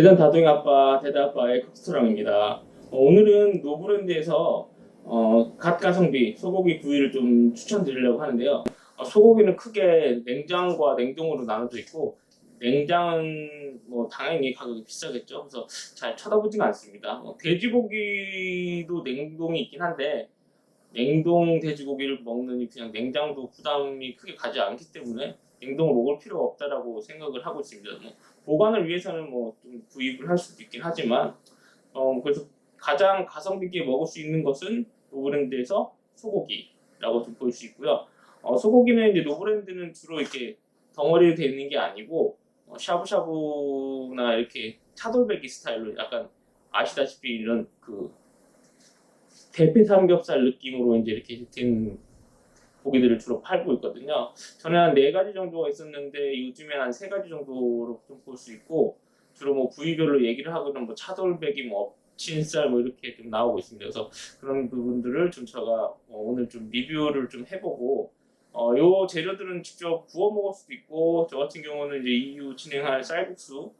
대전 다둥이 아빠 대다아빠의 컵스토랑입니다. 어, 오늘은 노브랜드에서 어, 갓 가성비 소고기 구이를 좀 추천드리려고 하는데요. 어, 소고기는 크게 냉장과 냉동으로 나눠져 있고 냉장은 뭐 당연히 가격이 비싸겠죠. 그래서 잘 쳐다보지는 않습니다. 어, 돼지고기도 냉동이 있긴 한데 냉동 돼지고기를 먹느니 그냥 냉장도 부담이 크게 가지 않기 때문에 냉동을 먹을 필요가 없다라고 생각을 하고 있습니다. 뭐 보관을 위해서는 뭐 좀 구입을 할 수도 있긴 하지만 어 그래서 가장 가성비 있게 먹을 수 있는 것은 노브랜드에서 소고기라고 좀 볼 수 있고요. 어, 소고기는 이제 노브랜드는 주로 이렇게 덩어리로 되어 있는 게 아니고 어, 샤브샤브나 이렇게 차돌배기 스타일로 약간 아시다시피 이런 그 대패 삼겹살 느낌으로 이제 이렇게 된 고기들을 주로 팔고 있거든요. 전에 한 네 가지 정도가 있었는데 요즘에 한 세 가지 정도로 좀 볼 수 있고 주로 뭐 부위별로 얘기를 하고는 뭐 차돌배기 뭐 업친살 뭐 이렇게 좀 나오고 있습니다. 그래서 그런 부분들을 좀 제가 어, 오늘 좀 리뷰를 좀 해보고 어, 요 재료들은 직접 구워 먹을 수도 있고 저 같은 경우는 이제 이후 진행할 쌀국수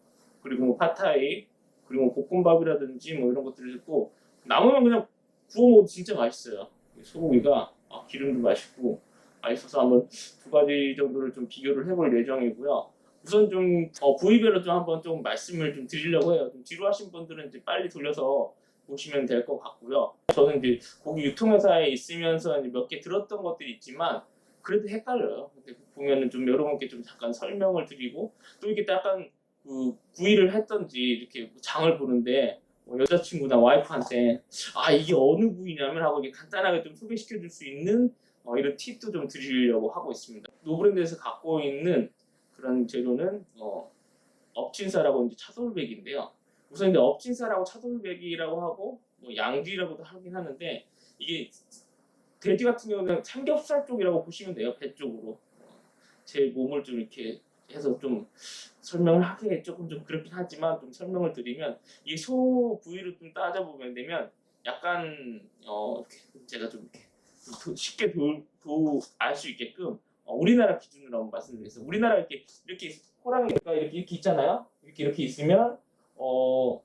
그리고 뭐 파타이 그리고 뭐 볶음밥이라든지 뭐 이런 것들을 있고 남으면 그냥 구워 먹어도 진짜 맛있어요. 소고기가 아, 기름도 맛있고 맛있어서 한번 두 가지 정도를 좀 비교를 해볼 예정이고요. 우선 좀 어, 부위별로 좀 한번 좀 말씀을 좀 드리려고 해요. 좀 지루하신 분들은 이제 빨리 돌려서 보시면 될 것 같고요. 저는 이제 고기 유통회사에 있으면서 몇 개 들었던 것들이 있지만 그래도 헷갈려요. 근데 보면은 좀 여러분께 좀 잠깐 설명을 드리고 또 이게 약간 그 구이를 했던지 이렇게 장을 보는데 뭐 여자친구나 와이프한테 아 이게 어느 부위냐면 하고 이게 간단하게 좀 소개시켜 줄 수 있는 어, 이런 팁도 좀 드리려고 하고 있습니다. 노브랜드에서 갖고 있는 그런 재료는 어, 업친살하고 이제 차돌백인데요. 우선 이제 업친살하고 차돌백이라고 하고 뭐 양귀라고도 하긴 하는데 이게 돼지 같은 경우는 삼겹살 쪽이라고 보시면 돼요. 배 쪽으로 제 몸을 좀 이렇게 해서 좀 설명을 하기 조금 좀 그렇긴 하지만 좀 설명을 드리면 이 소 부위를 좀 따져보면 되면 약간 어 제가 좀 이렇게 도- 쉽게 알 수 있게끔 어, 우리나라 기준으로 한번 말씀드리겠습니다. 우리나라 이렇게 이렇게 호랑이가 이렇게 이렇게 있잖아요. 이렇게 이렇게 있으면 어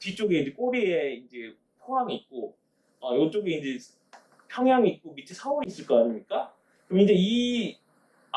뒤쪽에 이제 꼬리에 이제 포항이 있고 어 이쪽에 이제 평양이 있고 밑에 서울이 있을 거 아닙니까? 그럼 이제 이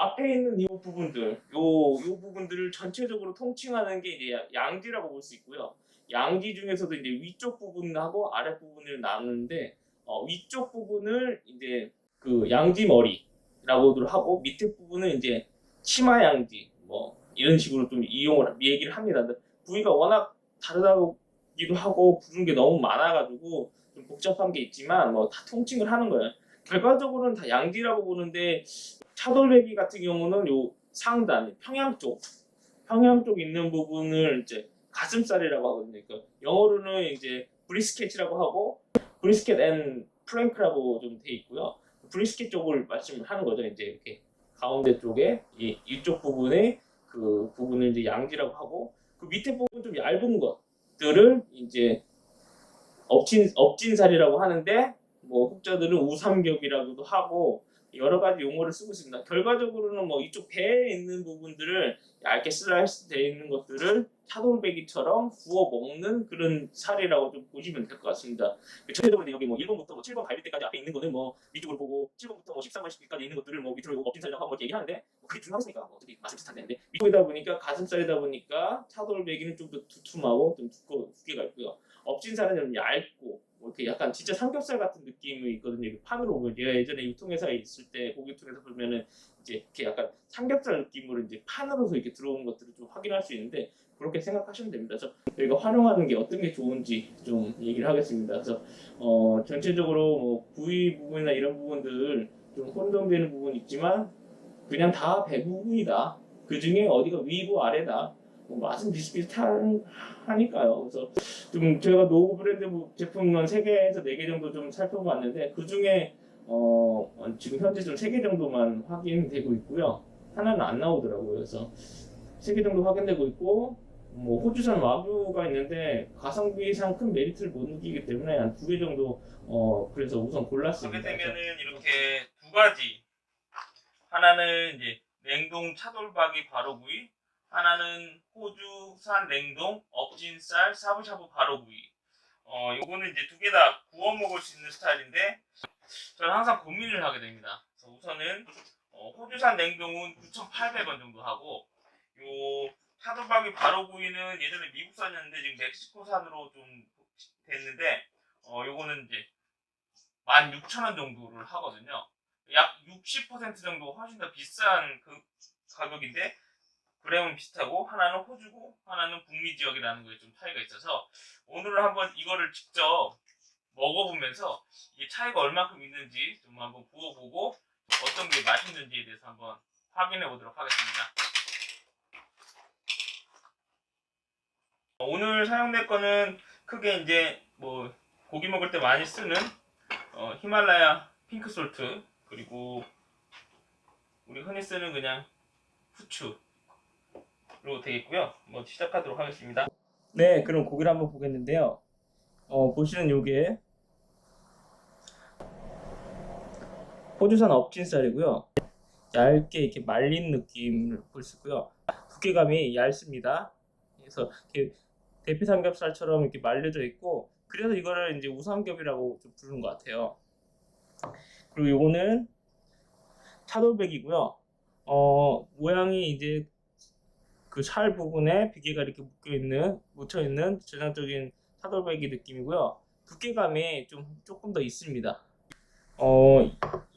앞에 있는 이 부분들, 요, 요 부분들을 전체적으로 통칭하는 게 이제 양지라고 볼 수 있고요. 양지 중에서도 이제 위쪽 부분하고 아랫 부분을 나누는데 어, 위쪽 부분을 이제 그 양지 머리라고도 하고 밑에 부분은 이제 치마 양지 뭐 이런 식으로 좀 이용을 얘기를 합니다. 부위가 워낙 다르다기도 하고 부른 게 너무 많아가지고 좀 복잡한 게 있지만 뭐 다 통칭을 하는 거예요. 결과적으로는 다 양지라고 보는데 차돌배기 같은 경우는 요 상단 평양 쪽 평양 쪽 있는 부분을 이제 가슴살이라고 하거든요. 그러니까 영어로는 이제 브리스켓이라고 하고 브리스켓 앤 프랭크라고 좀 돼 있고요. 브리스켓 쪽을 말씀을 하는 거죠. 이제 이렇게 가운데 쪽에 이 이쪽 부분에 그 부분을 이제 양지라고 하고 그 밑에 부분 좀 얇은 것들을 이제 업진 업진살이라고 하는데 뭐 혹자들은 우삼겹이라고도 하고 여러 가지 용어를 쓰고 있습니다. 결과적으로는 뭐 이쪽 배에 있는 부분들을 얇게 슬라이스 되어 있는 것들을 차돌배기처럼 구워 먹는 그런 살이라고 좀 보시면 될 것 같습니다. 전체적으로 여기 뭐 1번부터 뭐 7번 갈비뼈까지 앞에 있는 거는 뭐 위쪽으로 보고 7번부터 뭐 13번까지 있는 것들을 뭐 밑으로 업진살이라고 하고 이렇게 얘기하는데 뭐 그게 중요하겠습니까? 뭐 어차피 맛은 비슷한 데인데 위쪽이다 보니까 가슴살이다 보니까 차돌배기는 좀 더 두툼하고 좀 두꺼 두께가 있고요. 업진살은 좀 얇고 뭐 이렇게 약간 진짜 삼겹살 같은 느낌이 있거든요. 이렇게 판으로 보면 제가 예전에 유통회사에 있을 때 고기 유통에서 보면은 이제 이렇게 약간 삼겹살 느낌으로 이제 판으로서 이렇게 들어온 것들을 좀 확인할 수 있는데 그렇게 생각하시면 됩니다. 그래서 저희가 활용하는 게 어떤 게 좋은지 좀 얘기를 하겠습니다. 그래서 어 전체적으로 뭐 부위 부분이나 이런 부분들 좀 혼동되는 부분 있지만 그냥 다 배부분이다. 그 중에 어디가 위고 아래다. 뭐 맛은 비슷비슷하니까요. 그래서 좀 제가 노브 브랜드 제품 한 3개에서 4개 정도 좀 살펴봤는데 그 중에 어 지금 현재 좀 3개 정도만 확인되고 있고요. 하나는 안 나오더라고요. 그래서 3개 정도 확인되고 있고 뭐 호주산 와규가 있는데 가성비상 큰 메리트를 못 느끼기 때문에 한 두 개 정도 어 그래서 우선 골랐습니다. 하게 되면은 이렇게 두 가지 하나는 이제 냉동 차돌박이 바로구이 하나는 호주산 냉동 업진쌀 샤브샤브 바로구이. 어, 요거는 이제 두 개 다 구워 먹을 수 있는 스타일인데 저는 항상 고민을 하게 됩니다. 그래서 우선은 어, 호주산 냉동은 9,800원 정도 하고 요 차돌박이 바로구이는 예전에 미국산이었는데 지금 멕시코산으로 좀 됐는데 어, 요거는 이제 16,000원 정도를 하거든요. 약 60% 정도 훨씬 더 비싼 그 가격인데 그램은 비슷하고 하나는 호주고 하나는 북미 지역이라는 거에 좀 차이가 있어서 오늘은 한번 이거를 직접 먹어보면서 이게 차이가 얼마큼 있는지 좀 한번 구워보고 어떤 게 맛있는지에 대해서 한번 확인해 보도록 하겠습니다. 오늘 사용될 거는 크게 이제 뭐 고기 먹을 때 많이 쓰는 어, 히말라야 핑크솔트 그리고 우리 흔히 쓰는 그냥 후추 로 되겠고요. 뭐 시작하도록 하겠습니다. 네, 그럼 고기를 한번 보겠는데요. 어, 보시는 요게 호주산 업진살이고요. 얇게 이렇게 말린 느낌을 볼 수 있고요. 두께감이 얇습니다. 그래서 이렇게 대피 삼겹살처럼 이렇게 말려져 있고 그래서 이거를 이제 우삼겹이라고 좀 부르는 것 같아요. 그리고 요거는 차돌백이고요. 어, 모양이 이제 그 살 부분에 비계가 이렇게 묶여 있는 묻혀 있는 전형적인 차돌백이 느낌이고요. 두께감이 좀 조금 더 있습니다. 어,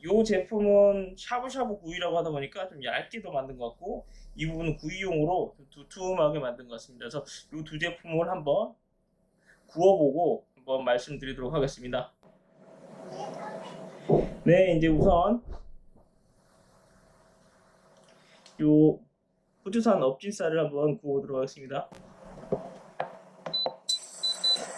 요 제품은 샤브샤브 구이라고 하다 보니까 좀 얇게 더 만든 것 같고 이 부분은 구이용으로 좀 두툼하게 만든 것 같습니다. 그래서 요두 제품을 한번 구워보고 한번 말씀드리도록 하겠습니다. 네, 이제 우선 요 호주산 업진살을 한번 구워보도록 하겠습니다.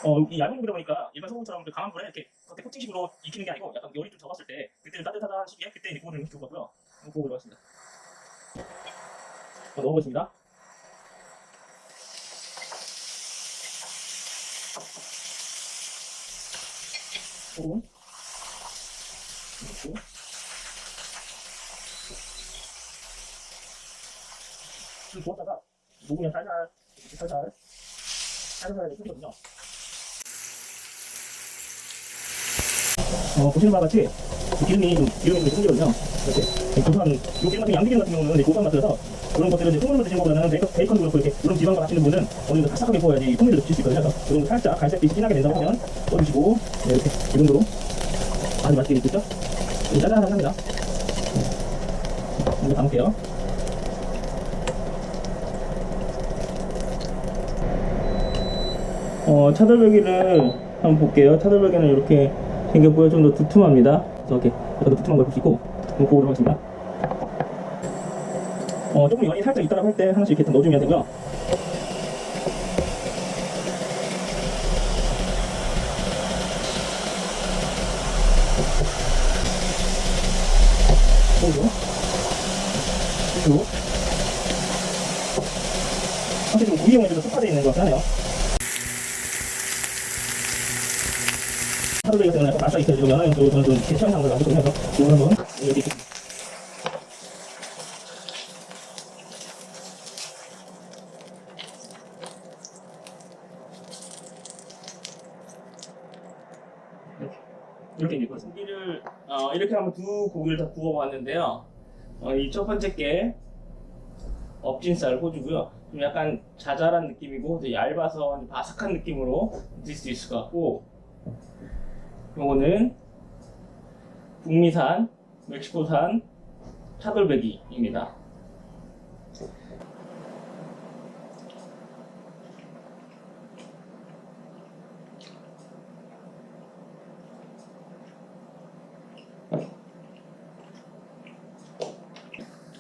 어, 이 얇은 고기다 보니까 일반 소금처럼 그 강한 불에 이렇게 겉에 코팅식으로 익히는 게 아니고 약간 열이 좀 적었을 때 그때는 따뜻하다 시기에 그때 이제 구우는 게 좋을 것 같고요. 한번 구워보도록 하겠습니다. 어, 넣어보겠습니다. 소금 넣고 좀 구웠다가 녹으면 살살 살살 살살 끓거든요. 어, 보시는 바와 같이 그 기름이 좀 기름이 좀 생기거든요. 이렇게 고소한 요 기름 같은 양기름 같은 경우는 고소한 맛이라서 그런 것들은 이제 통으로 드시는 것보다는 베이컨, 베이컨도 그렇고 이렇게 이런 지방과 하시는 분은 어느 정도 바삭하게 구워야지 이 풍미를 느낄 수 있거든요. 그래서 이 정도 살짝 갈색빛이 진하게 된다고 하면 떠주시고 네, 이렇게 이 정도로 아주 맛있게 익겠죠? 좀 짜잘합니다. 이제 담을게요. 어, 차돌박이를 한번 볼게요. 차돌박이는 이렇게 생겼고요. 좀 더 두툼합니다. 그래서 이렇게 더 두툼한 걸 볼 수 있고 구워보도록 하겠습니다. 어, 조금 연이 살짝 있다고 할 때 하나씩 이렇게 넣어주면 되고요. 그리고 그리고 사실 좀 구이용에 좀 특화되어 있는 것 같긴 하네요. 하루를 때문에 맛이 있어요. 지금 연하연 쪽으로 저는 좀 괜찮은 걸 알고 있어서 이걸 한번 여기 이렇게 이렇게 고기를 어, 이렇게 한번 두 고기를 다 구워봤는데요. 어, 이 첫 번째 게 업진살 호주고요. 좀 약간 자잘한 느낌이고 좀 얇아서 바삭한 느낌으로 드실 수 있을 것 같고 요거는 북미산 멕시코산 차돌배기입니다.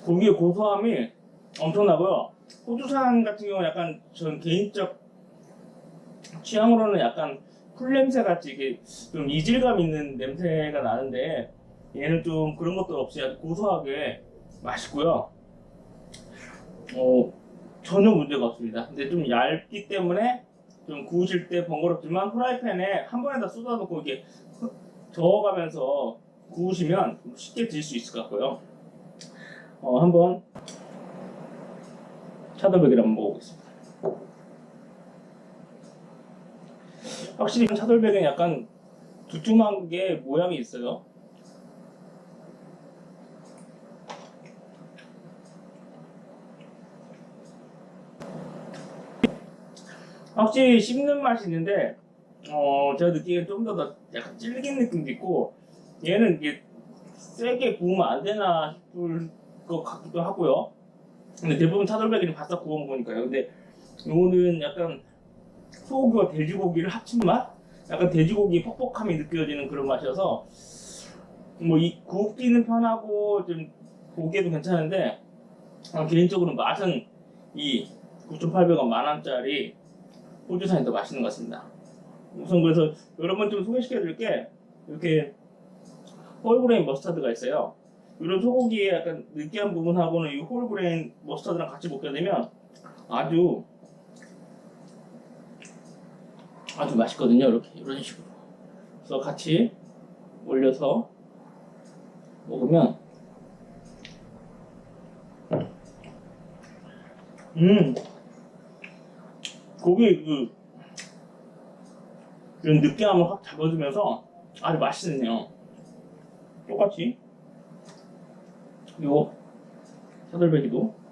고기의 고소함이 엄청나고요. 호주산 같은 경우는 약간 전 개인적 취향으로는 약간 풀 냄새 같이 이게 좀 이질감 있는 냄새가 나는데 얘는 좀 그런 것도 없이 아주 고소하게 맛있고요. 어, 전혀 문제가 없습니다. 근데 좀 얇기 때문에 좀 구우실 때 번거롭지만 프라이팬에 한 번에 다 쏟아놓고 이렇게 저어가면서 구우시면 좀 쉽게 드실 수 있을 것 같고요. 어, 한번 한번 먹어보겠습니다. 확실히 차돌백은 약간 두툼한 게 모양이 있어요. 확실히 씹는 맛이 있는데 어 제가 느끼기엔 좀더 더 약간 질긴 느낌도 있고 얘는 이게 세게 구우면 안 되나 싶을 것 같기도 하고요. 근데 대부분 차돌백이는 바싹 구워 먹으니까요. 근데 요거는 약간 소고기와 돼지고기를 합친 맛? 약간 돼지고기 퍽퍽함이 느껴지는 그런 맛이어서 뭐 이 굽기는 편하고 좀 보기에도 괜찮은데 어, 개인적으로 맛은 이 9,800원 만원짜리 호주산이 더 맛있는 것 같습니다. 우선 그래서 여러분 좀 소개시켜 드릴게 이렇게 홀그레인 머스타드가 있어요. 이런 소고기의 약간 느끼한 부분하고는 이 홀그레인 머스타드랑 같이 먹게 되면 아주 아주 맛있거든요. 이렇게 이런 식으로. 그래서 같이 올려서 먹으면 음 고기 그 이런 느끼함을 확 잡아주면서 아주 맛있네요. 똑같이 요 차돌배기도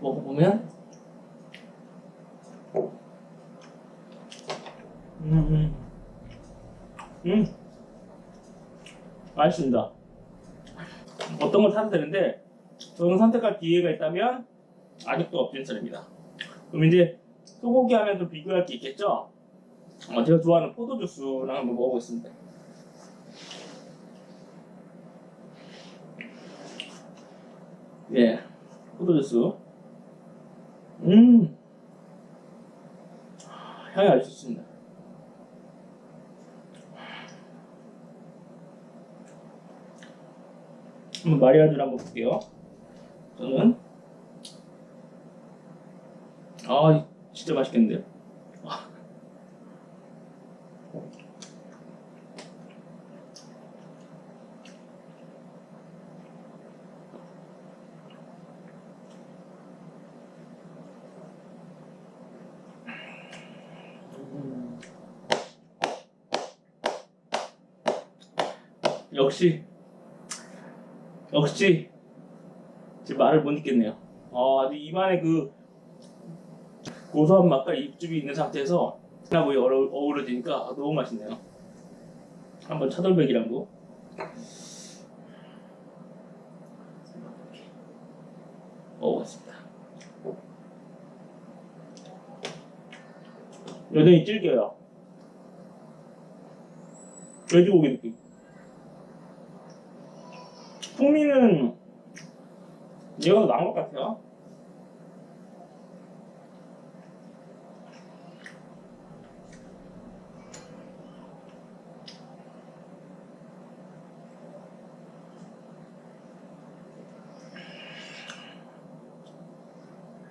먹어보면 음, 음, 음. 맛있습니다. 어떤 걸 사도 되는데 저는 선택할 기회가 있다면 아직도 없진 썰입니다. 그럼 이제 소고기 하면 좀 비교할 게 있겠죠? 어, 제가 좋아하는 포도 주스랑 한번 먹어보겠습니다. 예, 포도 주스. 음, 향이 아주 좋습니다. 한번 마리아주를 한번 볼게요. 저는 아 진짜 맛있겠는데요. 아. 음. 역시 역시 제 말을 못 잊겠네요. 어, 아주 입안에 그 고소한 맛과 육즙이 있는 상태에서 하고 어우러지니까 너무 맛있네요. 한번 차돌백이랑도 먹어봤습니다. 여전히 질겨요. 돼지고기 느낌. 풍미는 더 나은 것 같아요.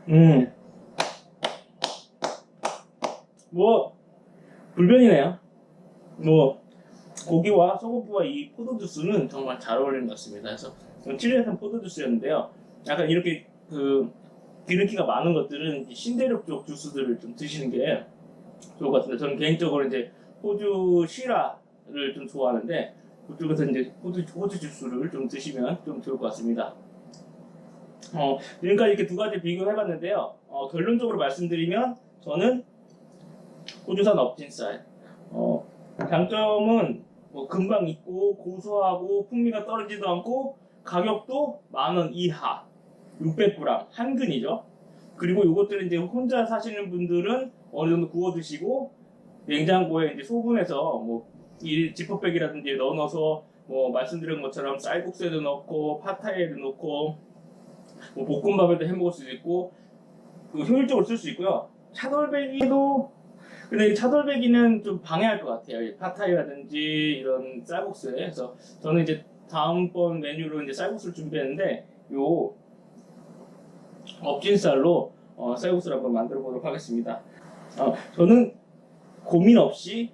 음. 뭐, 불변이네요. 뭐, 고기와 소고기와 이 포도 주스는 정말 잘 어울리는 것 같습니다. 그래서 칠레산 포도 주스였는데요. 약간 이렇게 그 기름기가 많은 것들은 이 신대륙 쪽 주스들을 좀 드시는 게 좋을 것 같습니다. 저는 개인적으로 이제 호주 시라를 좀 좋아하는데 그쪽에서 이제 호주, 호주 주스를 좀 드시면 좀 좋을 것 같습니다. 어, 지금까지 이렇게 두 가지 비교해봤는데요. 어, 결론적으로 말씀드리면 저는 호주산 업진쌀 어, 장점은 뭐 금방 익고 고소하고 풍미가 떨어지지도 않고 가격도 만 원 이하 600g 한 근이죠. 그리고 이것들은 이제 혼자 사시는 분들은 어느 정도 구워 드시고 냉장고에 이제 소분해서 뭐이 지퍼백이라든지 넣어 넣어서 뭐 말씀드린 것처럼 쌀국수에도 넣고 파타이에도 넣고 뭐 볶음밥에도 해 먹을 수도 있고 그 효율적으로 쓸 수 있고요. 차돌배기도 근데 차돌배기는 좀 방해할 것 같아요. 파타이라든지 이런 쌀국수에. 그래서 저는 이제 다음번 메뉴로 이제 쌀국수를 준비했는데 요 업진쌀로 어, 쌀국수를 한번 만들어 보도록 하겠습니다. 어, 저는 고민 없이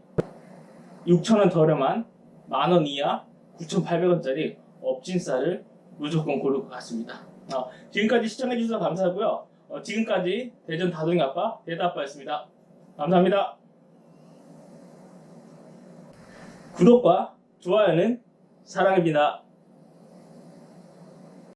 6,000원 저렴한 만원 이하 9,800원짜리 업진쌀을 무조건 고를 것 같습니다. 어, 지금까지 시청해주셔서 감사하고요. 어, 지금까지 대전 다둥이 아빠 대다 아빠였습니다. 감사합니다. 구독과 좋아요는 사랑입니다.